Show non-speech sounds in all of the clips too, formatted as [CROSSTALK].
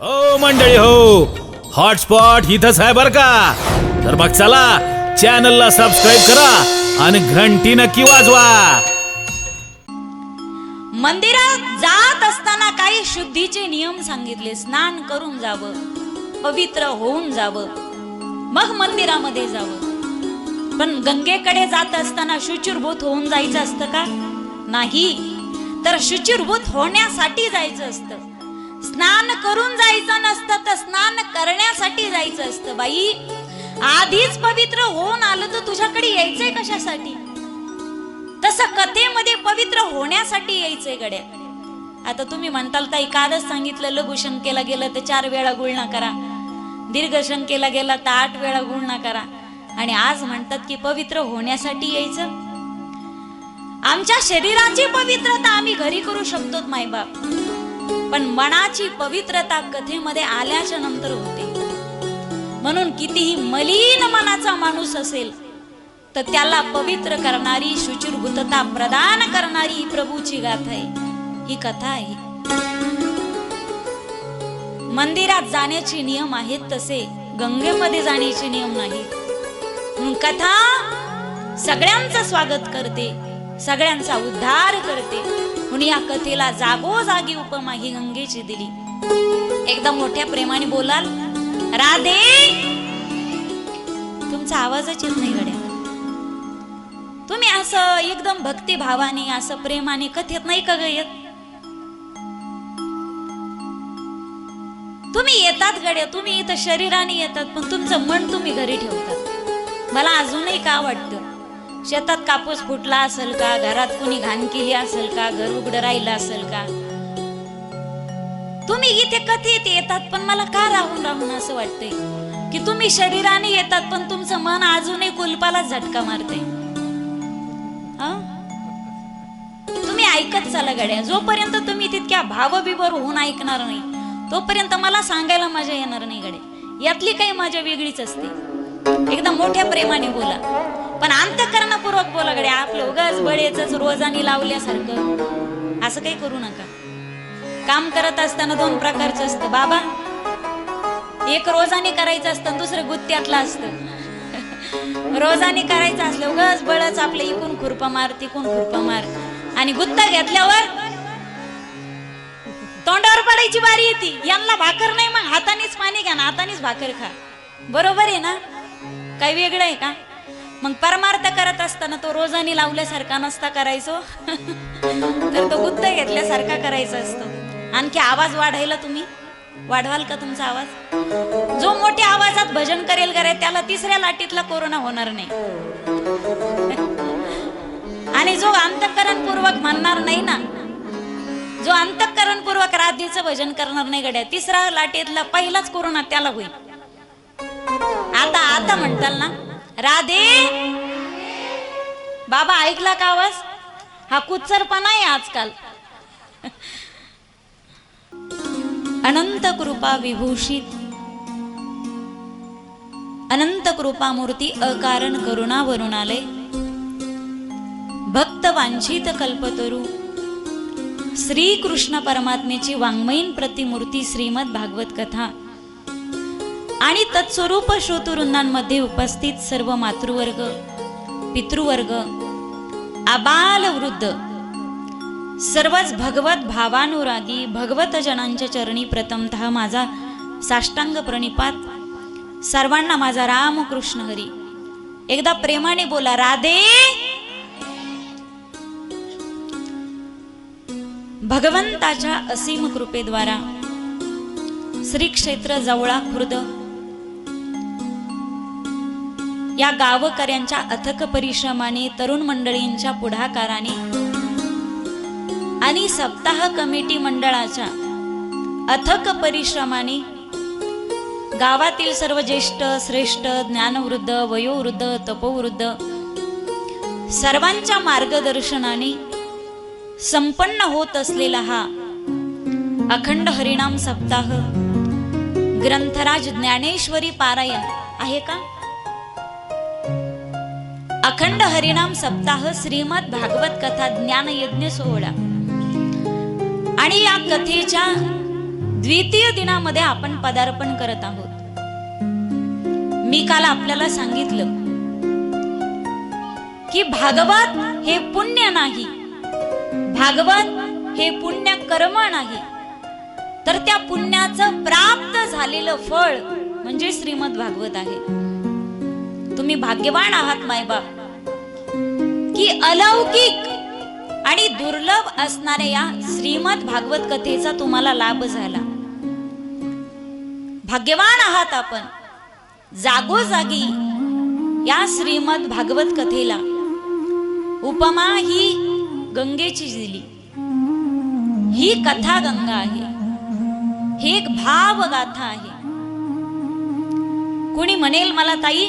हो मंडळी हो. हॉटस्पॉट इथंच आहे बर का? तर मग चला चॅनलला सबस्क्राईब करा आणि घंटी नक्की वाजवा. मंदिरात जात असताना काही शुद्धीचे नियम सांगितले स्नान करून जावं पवित्र होऊन जावं मग मंदिरामध्ये जावं. पण गंगेकडे जात असताना शुचिरभूत होऊन जायचं असतं का? नाही. तर शुचिरभूत होण्यासाठी जायचं असतं. स्नान करून जायचं नसतं तर स्नान करण्यासाठी जायचं असतं बाई. आधीच पवित्र होऊन आलं तर तुझ्याकडे यायचंय कशासाठी? तसं कथेमध्ये पवित्र होण्यासाठी यायचंय गड्या. आता तुम्ही म्हणताल ताई कालच सांगितलं लघुशंकेला गेलं तर चार वेळा गुळणा करा. दीर्घशंकेला गेला तर आठ वेळा गुळणा करा. आणि आज म्हणतात की पवित्र होण्यासाठी यायचं. आमच्या शरीराची पवित्रता आम्ही घरी करू शकतो मायबाप. पण मनाची पवित्रता कथेमध्ये आल्याच्यानंतर होते. म्हणून कितीही मलिन मनाचा माणूस असेल तर त्याला पवित्र करणारी शुचिरभूतता प्रदान करणारी ही प्रभूची गाथा आहे. ही कथा आहे. मंदिरात जाण्याचे नियम आहेत तसे गंगेमध्ये जाण्याचे नियम नाही. कथा सगळ्यांचं स्वागत करते सगळ्यांचा उद्धार करते. म्हणून या कथेला जागोजागी उपमा ही गंगेची दिली. एकदम मोठ्या प्रेमाने बोलाल राधे! तुमचा आवाजच येत नाही गड्या. तुम्ही असं एकदम भक्तिभावाने असं प्रेमाने कथेत नाही का ग येत? तुम्ही येतात गड्या. तुम्ही इथं शरीराने येतात पण तुमचं मन तुम्ही घरी ठेवतात. मला अजूनही का वाटतं? शेतात कापूस फुटला असेल का? घरात कुणी घाण केली असेल का? घर उघड राहिलं असेल का? तुम्ही इथे कथेत येतात पण मला का राहून राहून असं वाटतंय? की तुम्ही शरीराने येतात पण तुमचं मन अजूनही कुलपाला झटका मारते तुम्ही ऐकत चला गड्या. जोपर्यंत तुम्ही तितक्या भावविभोर होऊन ऐकणार नाही तोपर्यंत मला सांगायला मजा येणार नाही गड्या. यातली काही मजा वेगळीच असते. एकदम मोठ्या प्रेमाने बोला. पण अंतकरणपूर्वक बोला गड्या आपलं उगाच बळेच रोजानी लावल्यासारखं. असं काही करू नका. काम करत असताना दोन प्रकारचं असतं. बाबा एक रोजाने करायचं असतं दुसरं गुत्त्यातलं असतं. रोजाने करायचं असलं उगाच बळच आपलं इकून खुरपा मार तिकून खुरपा मार. आणि गुत्ता घेतल्यावर तोंडावर पडायची बारी येते. यांना भाकर नाही मग हातानेच पाणी घ्या ना हातानेच भाकर खा. बरोबर आहे ना? काही वेगळं आहे का? मग परमार्थ करत असताना तो रोजानी लावल्यासारखा नसता करायचो. तर तो गुत्त घेतल्यासारखा करायचा असतो. आणखी आवाज वाढायला तुम्ही? वाढवाल का तुमचा आवाज? जो मोठ्या आवाजात भजन करेल करे त्याला तिसऱ्या लाटीतला कोरोना होणार नाही. आणि जो अंतकरणपूर्वक म्हणणार नाही ना जो अंतकरणपूर्वक राधेचं भजन करणार नाही गड्या तिसऱ्या लाटेतला पहिलाच कोरोना त्याला होईल. आता आता म्हणताल ना राधे? बाबा ऐकला का आवाज? हा कुचरपणा आहे आजकाल. अनंत कृपा विभूषित. अनंत कृपा मूर्ती अकारण करुणा वरुणालय भक्त वांछित कल्पतरू. श्री कृष्ण परमात्मेची वाङ्मयीन प्रतिमूर्ती श्रीमद भागवत कथा. आणि तत्स्वरूप श्रोतवृंदांमध्ये उपस्थित सर्व मातृवर्ग पितृवर्ग आबाल वृद्ध सर्वच भगवत भावानुरागी भगवतजनांच्या चरणी प्रथमतः माझा साष्टांग प्रणिपात. सर्वांना माझा राम कृष्ण हरी. एकदा प्रेमाने बोला राधे! भगवंताच्या असीम कृपेद्वारा श्री क्षेत्र जवळा खुर्द या गावकऱ्यांच्या अथक परिश्रमाने तरुण मंडळींच्या पुढाकाराने आणि सप्ताह कमिटी मंडळाच्या अथक परिश्रमाने गावातील सर्व ज्येष्ठ श्रेष्ठ ज्ञानवृद्ध वयोवृद्ध तपोवृद्ध सर्वांच्या मार्गदर्शनाने संपन्न होत असलेला हा अखंड हरिणाम सप्ताह ग्रंथराज ज्ञानेश्वरी पारायण आहे का? अखंड हरिनाम सप्ताह श्रीमद भागवत कथा ज्ञान यज्ञ सोहळा. आणि या कथेच्या द्वितीय दिनामध्ये आपण पदार्पण करत आहोत. मी काल आपल्याला सांगितलं की भागवत हे पुण्य नाही. भागवत हे पुण्य कर्म नाही. तर त्या पुण्याचं प्राप्त झालेलं फळ म्हणजे श्रीमद भागवत आहे. तुम्ही भाग्यवान आहात मायबाप. अलौकिक आणि दुर्लभ असणाऱ्या या श्रीमद भागवत कथेचा तुम्हाला लाभ झाला. भाग्यवान आहात आपण. जागोजागी या श्रीमद भागवत कथेला उपमा ही गंगेची दिली ही कथा गंगा आहे. ही एक भावगाथा आहे. कोणी म्हणेल मला ताई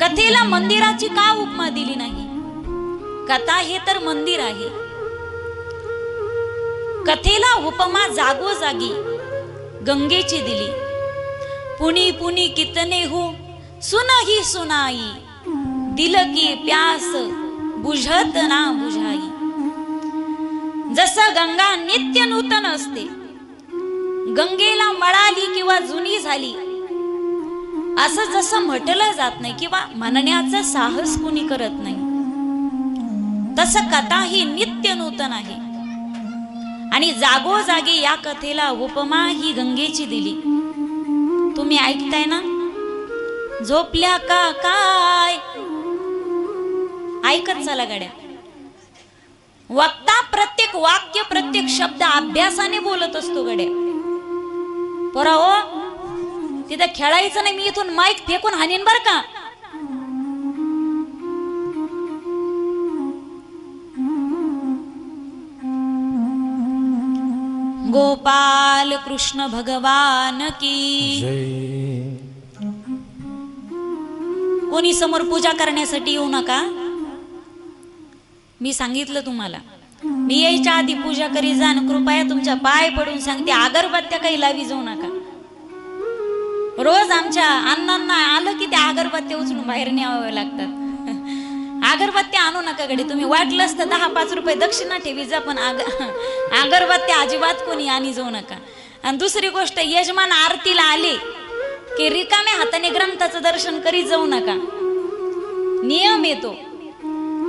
कथेला मंदिराची का उपमा दिली नाही? कथा हे तर मंदिर आहे. कथेला उपमा जागोजागी गंगेची दिली. पुणी पुणी कितने हो सुन ही सुनाई. दिल की प्यास बुझत ना बुझाई. जसं गंगा नित्य नूतन असते गंगेला मळाली किंवा जुनी झाली असं जसं म्हटलं जात नाही किंवा म्हणण्याचं साहस कुणी करत नाही. तसं कथा ही नित्य नूतन आहे. आणि जागोजागी या कथेला उपमा ही गंगेची दिली. तुम्ही ऐकताय ना? झोपल्या का काय? ऐकत चला गड्या. वक्ता प्रत्येक वाक्य प्रत्येक शब्द अभ्यासाने बोलत असतो गड्या. पोरा हो तिथं खेळायचं नाही मी इथून माईक फेकून हानीन बर का? गोपाल कृष्ण भगवान की। कोणी समोर पूजा करण्यासाठी येऊ नका. मी सांगितलं तुम्हाला. मी यायच्या आधी पूजा करी जाण कृपया तुमच्या पाय पडून सांगते अगरबत्त्या काही लावी जाऊ नका. रोज आमच्या अण्णांना आलं की त्या अगरबत्त्या उचलून बाहेर न्यावाव्या लागतात. अगरबत्त्या आणू नका कडे तुम्ही वाटलंच तर दहा पाच रुपये दक्षिणा ठेवी जा पण आग [LAUGHS] अगरबत्त्या अजिबात कोणी आणि जाऊ नका. आणि दुसरी गोष्ट यजमान आरतीला आले की रिकाम्या हाताने ग्रंथाचं दर्शन करीत जाऊ नका. नियम येतो.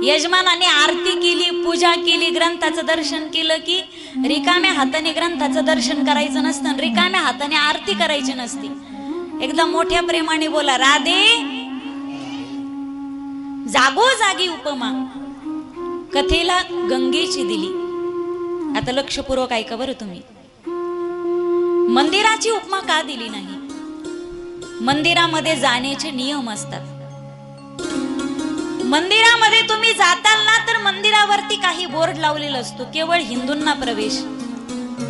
यजमानाने आरती केली पूजा केली ग्रंथाचं दर्शन केलं की रिकाम्या हाताने ग्रंथाचं दर्शन करायचं नसतं आणि रिकाम्या हाताने आरती करायची नसती. एकदा मोठ्या प्रेमाने बोला राधे जागोजागी उपमा. कथेला गंगेची दिली. आता लक्षपूर्वक ऐका बरं तुम्ही. मंदिराची उपमा का दिली नाही? मंदिरामध्ये जाण्याचे नियम असतात. मंदिरामध्ये तुम्ही जाताल ना तर मंदिरावरती काही बोर्ड लावलेला असतो. केवळ हिंदूंना प्रवेश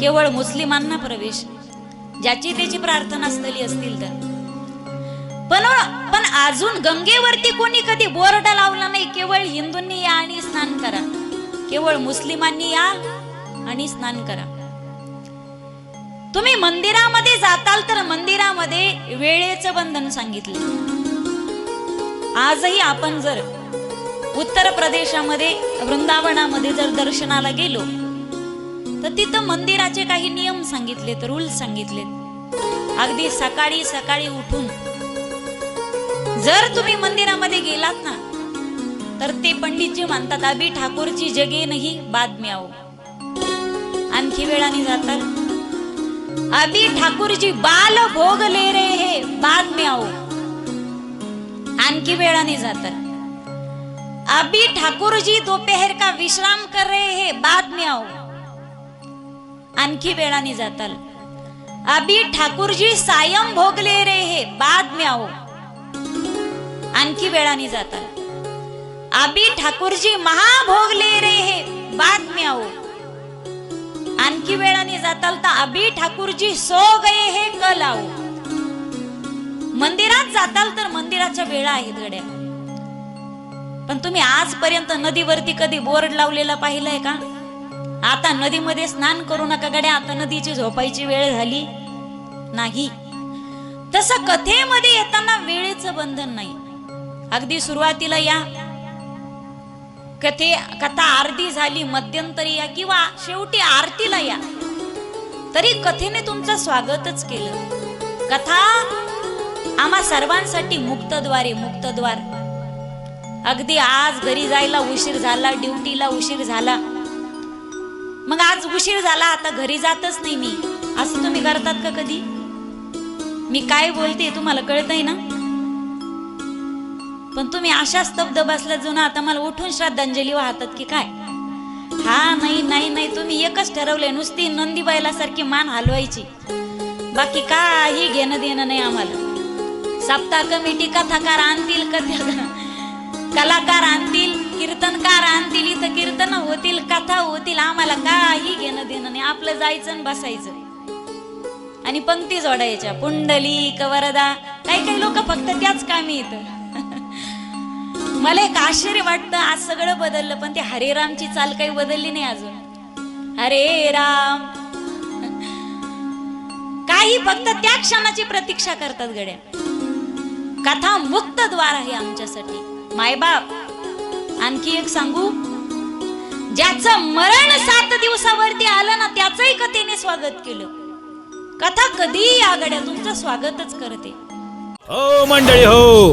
केवळ मुस्लिमांना प्रवेश. ज्याची त्याची प्रार्थना स्थली असतील तर. पण पण अजून गंगेवरती कोणी कधी बोर्ड लावला नाही केवळ हिंदूंनी या आणि स्नान करा. केवळ मुस्लिमांनी या आणि स्नान करा. तुम्ही मंदिरामध्ये जाताल तर मंदिरामध्ये वेळेचं बंधन सांगितले. आजही आपण जर उत्तर प्रदेशामध्ये वृंदावनामध्ये जर दर्शनाला गेलो तर तिथं मंदिराचे काही नियम सांगितले तर रूल सांगितले अगदी सकाळी सकाळी उठून जर तुम्ही मंदिरामध्ये गेलात ना तर ते पंडितजी म्हणतात अभी ठाकूरची जगे नाही बाद में आणखी वेळाने जातात अभी ठाकूरजी बाल भोग ले रे हे बाद में आणखी वेळाने जातात अभी ठाकुर जी दोपहर का विश्राम कर रहे हैं बाद में आओ. आणखी वेळाने जाताल अभी ठाकुर जी सायम भोग ले रहे हैं बाद में आओ. आणखी वेळाने जाताल आबी ठाकूरजी महाभोगले महाभोग ले रहे हैं. आणखी वेळाने जाताल तर अभी ठाकूरजी सो गए हे कल आओ. मंदिरात जाताल तर मंदिराच्या वेळा आहेत गड्या. पण तुम्ही आजपर्यंत नदीवरती कधी बोर्ड लावलेला पाहिलंय का? आता नदीमध्ये स्नान करू नका गड्या आता नदीची झोपायची वेळ झाली नाही. तसं कथेमध्ये येताना वेळेचं बंधन नाही. अगदी सुरुवातीला या. कथे कथा अर्धी झाली मध्यंतरी या किंवा शेवटी आरतीला या. तरी कथेने तुमचं स्वागतच केलं. कथा आम्हा सर्वांसाठी मुक्तद्वारे मुक्तद्वार. अगदी आज घरी जायला उशीर झाला ड्युटीला उशीर झाला. मग आज उशीर झाला आता घरी जातच नाही मी. असं तुम्ही करतात का कधी? मी काय बोलते तुम्हाला कळतंय ना? पण तुम्ही अशा स्तब्ध बसल्या जुना आता मला उठून श्रद्धांजली वाहतात की काय? हा नाही नाही नाही तुम्ही एकच ठरवले नुसती नंदी सारखी मान हलवायची. बाकी काही घेणं देणं नाही आम्हाला. सप्ताह कमिटी कथाकार आणतील कथा कलाकार आणतील कीर्तनकार आणतील इथं कीर्तन होतील कथा होतील आम्हाला काही घेणं देणं नाही. आपलं जायचं आणि बसायचं. आणि पंक्ती जोडायच्या. पुंडली कवरदा काही काही लोक फक्त त्याच कामी येतं मला एक आश्चर्य वाटतं आज सगळं बदललं पण ते हरे रामची चाल काही बदलली नाही अजून. हरे राम. काही फक्त त्या क्षणाची प्रतीक्षा करतात गड्या. कथा मुक्त द्वार आहे आमच्यासाठी. मायबाप आणखी एक सांगू? ज्याचं मरण सात दिवसावरती आलं ना त्याचंही कथेने स्वागत केलं. कथा कधीही आगड्या तुमचं स्वागतच करते. हो मंडळी हो.